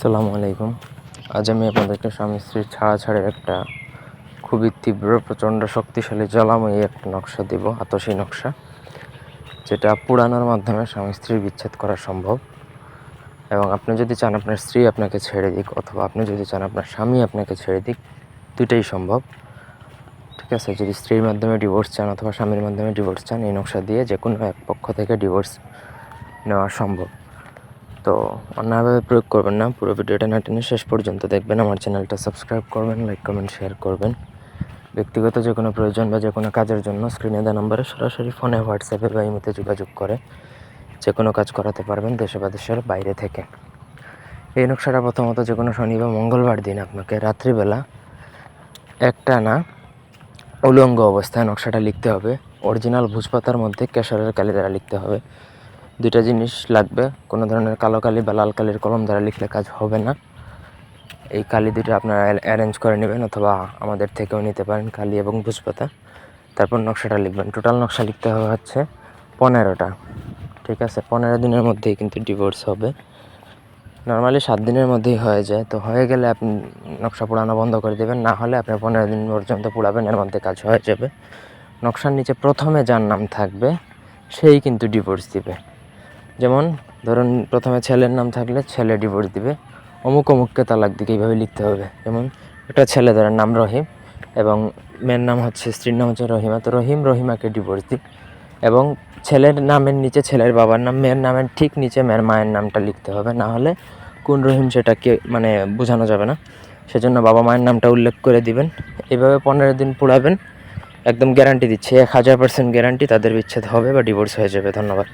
আসসালামু আলাইকুম। আজ আমি আপনাদেরকে স্বামী স্ত্রীর ছাড়াছাড়ির একটা খুবই তীব্র, প্রচণ্ড শক্তিশালী জলাময়ী একটা নকশা দিব, আতসী নকশা, যেটা পুরানোর মাধ্যমে স্বামী স্ত্রীর বিচ্ছেদ করা সম্ভব। এবং আপনি যদি চান আপনার স্ত্রী আপনাকে ছেড়ে দিক, অথবা আপনি যদি চান আপনার স্বামী আপনাকে ছেড়ে দিক দুটাই সম্ভব। ঠিক আছে, যদি স্ত্রীর মাধ্যমে ডিভোর্স চান অথবা স্বামীর মাধ্যমে ডিভোর্স চান, এই নকশা দিয়ে যে কোনো এক পক্ষ থেকে ডিভোর্স নেওয়া সম্ভব। তো অন্যভাবে প্রয়োগ করবেন না, পুরো ভিডিওটা না টেনে শেষ পর্যন্ত দেখবেন, আমার চ্যানেলটা সাবস্ক্রাইব করবেন লাইক কমেন্ট শেয়ার করবেন। ব্যক্তিগত যে কোনো প্রয়োজন বা যে কোনো কাজের জন্য স্ক্রিনে দেওয়া নম্বরে সরাসরি ফোনে হোয়াটসঅ্যাপে বা ইমোতে যোগাযোগ করে যে কোনো কাজ করাতে পারবেন দেশে বা দেশের বাইরে থেকে। এই নকশাটা প্রথমত যে কোনো শনি বা মঙ্গলবার দিন আপনাকে রাত্রিবেলা একটা না উলঙ্গ অবস্থায় নকশাটা লিখতে হবে। অরিজিনাল ভুজপাতার মধ্যে কেশরের কালি দ্বারা লিখতে হবে। দুইটা জিনিস লাগবে। কোনো ধরনের কালো কালি বা লাল কালির কলম দ্বারা লিখলে কাজ হবে না। এই কালি দুটো আপনারা অ্যারেঞ্জ করে নেবেন অথবা আমাদের থেকেও নিতে পারেন কালি এবং ভুজপাতা। তারপর নকশাটা লিখবেন। টোটাল নকশা লিখতে হবে হচ্ছে পনেরোটা। ঠিক আছে? পনেরো দিনের মধ্যেই কিন্তু ডিভোর্স হবে। নর্মালি সাত দিনের মধ্যেই হয়ে যায়। তো হয়ে গেলে আপনি নকশা পোড়ানো বন্ধ করে দেবেন। না হলে আপনি পনেরো দিন পর্যন্ত পোড়াবেন। এর মধ্যে কাজ হয়ে যাবে। নকশার নিচে প্রথমে যার নাম থাকবে, সেই কিন্তু ডিভোর্স দিবে। যেমন ধরুন প্রথমে ছেলের নাম থাকলে ছেলে ডিভোর্স দিবে, অমুক অমুককে তালাক দিকে এইভাবে লিখতে হবে। যেমন একটা ছেলে ধরেন নাম রহিম এবং মেয়ের নাম হচ্ছে, স্ত্রীর নাম হচ্ছে রহিমা, তো রহিম রহিমাকে ডিভোর্স দিক এবং ছেলের নামের নিচে ছেলের বাবার নাম, মেয়ের নামের ঠিক নিচে মেয়ের মায়ের নামটা লিখতে হবে। না হলে কোন রহিম সেটাকে মানে বোঝানো যাবে না। সেজন্য বাবা মায়ের নামটা উল্লেখ করে দিবেন। এভাবে পনেরো দিন পোড়াবেন একদম গ্যারান্টি দিচ্ছে। এক হাজার পার্সেন্ট গ্যারান্টি তাদের বিচ্ছেদ হবে বা ডিভোর্স হয়ে যাবে। ধন্যবাদ।